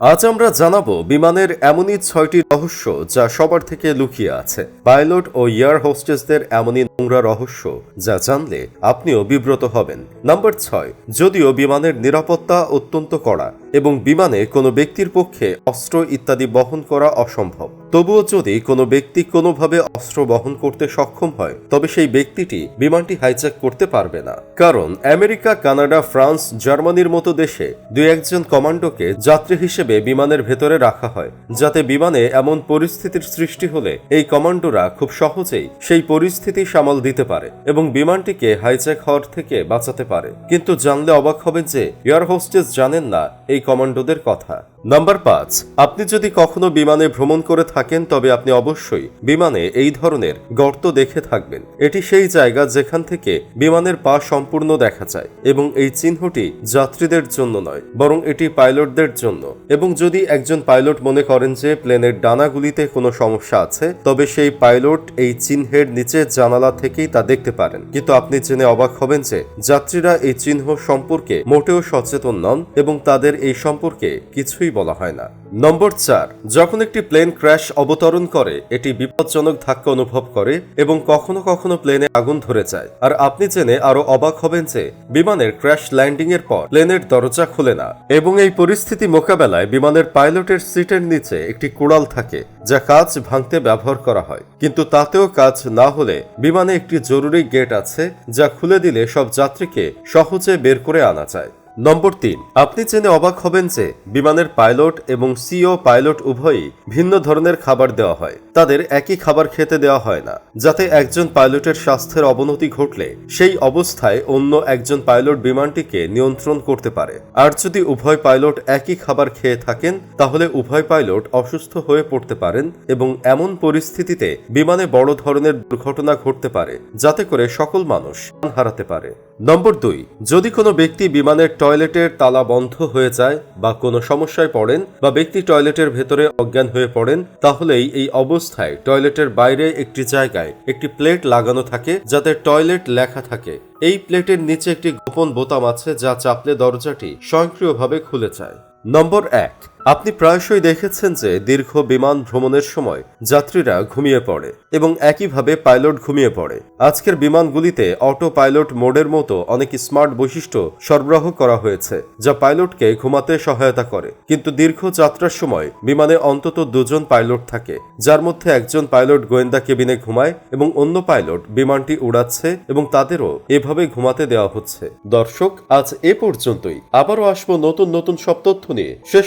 আজ আমরা জানাব, বিমানের এমনই ছয়টি রহস্য যা সবার থেকে লুকিয়ে আছে। পাইলট ও এয়ার হোস্টেসদের এমনই নোংরা রহস্য যা জানলে আপনিও বিব্রত হবেন। নাম্বার ছয়, যদিও বিমানের নিরাপত্তা অত্যন্ত কড়া এবং বিমানে কোনো ব্যক্তির পক্ষে অস্ত্র ইত্যাদি বহন করা অসম্ভব। তবুও যদি কোনো ব্যক্তি কোনোভাবে অস্ত্র বহন করতে সক্ষম হয়, তবে সেই ব্যক্তিটি বিমানটি হাইজ্যাক করতে পারবে না। কারণ আমেরিকা, কানাডা, ফ্রান্স, জার্মানির মতো দেশে দুই একজন কমান্ডোকে যাত্রী হিসেবে বিমানের ভেতরে রাখা হয়, যাতে বিমানে এমন পরিস্থিতির সৃষ্টি হলে এই কমান্ডোরা খুব সহজেই সেই পরিস্থিতি সামাল দিতে পারে এবং বিমানটিকে হাইজ্যাক হওয়ার থেকে বাঁচাতে পারে। কিন্তু জানলে অবাক হবেন যে এয়ার হোস্টেস জানেন না এই কমান্ডোদের কথা। নাম্বার পাঁচ, আপনি যদি কখনো বিমানে ভ্রমণ করে থাকেন তবে আপনি অবশ্যই বিমানে এই ধরনের গর্ত দেখে থাকবেন। এটি সেই জায়গা যেখান থেকে বিমানের পা সম্পূর্ণ দেখা যায় এবং এই চিহ্নটি যাত্রীদের জন্য নয়, বরং এটি পাইলটদের জন্য। এবং যদি একজন পাইলট মনে করেন যে প্লেনের ডানাগুলিতে কোনো সমস্যা আছে, তবে সেই পাইলট এই চিহ্নের নিচে জানালা থেকেই তা দেখতে পারেন। কিন্তু আপনি জেনে অবাক হবেন যে যাত্রীরা এই চিহ্ন সম্পর্কে মোটেও সচেতন নন এবং তাদের এই সম্পর্কে কিছুই বলা হয় না। নম্বর চার, যখন একটি প্লেন ক্র্যাশ অবতরণ করে, এটি বিপজ্জনক ধাক্কা অনুভব করে এবং কখনো কখনো প্লেনে আগুন ধরে যায়। আর আপনি জেনে আরও অবাক হবেন যে, বিমানের ক্র্যাশ ল্যান্ডিং এর পর প্লেনের দরজা খুলে না এবং এই পরিস্থিতি মোকাবেলায় বিমানের পাইলটের সিটের নিচে একটি কুড়াল থাকে, যা কাজ ভাঙতে ব্যবহার করা হয়। কিন্তু তাতেও কাজ না হলে বিমানে একটি জরুরি গেট আছে, যা খুলে দিলে সব যাত্রীকে সহজে বের করে আনা যায়। নম্বর তিন, আপনি জেনে অবাক হবেন যে বিমানের পাইলট এবং সিও পাইলট উভয়ই ভিন্ন ধরনের খাবার দেওয়া হয়। তাদের একই খাবার খেতে দেওয়া হয় না, যাতে একজন পাইলটের স্বাস্থ্যের অবনতি ঘটলে সেই অবস্থায় অন্য একজন পাইলট বিমানটিকে নিয়ন্ত্রণ করতে পারে। আর যদি উভয় পাইলট একই খাবার খেয়ে থাকেন, তাহলে উভয় পাইলট অসুস্থ হয়ে পড়তে পারেন এবং এমন পরিস্থিতিতে বিমানে বড় ধরনের দুর্ঘটনা ঘটতে পারে, যাতে করে সকল মানুষ হারাতে পারে। নম্বর দুই, যদি কোনো ব্যক্তি বিমানের টয়লেটের তালা বন্ধ হয়ে যায় বা কোনো সমস্যায় পড়েন বা ব্যক্তি টয়লেটের ভেতরে অজ্ঞান হয়ে পড়েন, তাহলেই এই অবস্থায় টয়লেটের বাইরে একটি জায়গায় একটি প্লেট লাগানো থাকে যাতে টয়লেট লেখা থাকে। এই প্লেটের নিচে একটি গোপন বোতাম আছে যা চাপলে দরজাটি স্বয়ংক্রিয়ভাবে খুলে যায়। নম্বর এক আপনি প্রায়শই দেখেছেন যে দীর্ঘ বিমান ভ্রমণের সময় যাত্রীরা ঘুমিয়ে পড়ে এবং একইভাবে পাইলট ঘুমিয়ে পড়ে। আজকের বিমানগুলিতে অটো পাইলট মোডের মতো অনেক স্মার্ট বৈশিষ্ট্য সরবরাহ করা হয়েছে, যা পাইলটকে ঘুমাতে সহায়তা করে। কিন্তু দীর্ঘ যাত্রার সময় বিমানে অন্তত দুজন পাইলট থাকে, যার মধ্যে একজন পাইলট গোয়েন্দা কেবিনে ঘুমায় এবং অন্য পাইলট বিমানটি উড়াচ্ছে এবং তাদেরও এভাবে ঘুমাতে দেওয়া হচ্ছে। দর্শক, আজ এ পর্যন্তই। আবারও আসব নতুন নতুন সব তথ্য নিয়ে। শেষ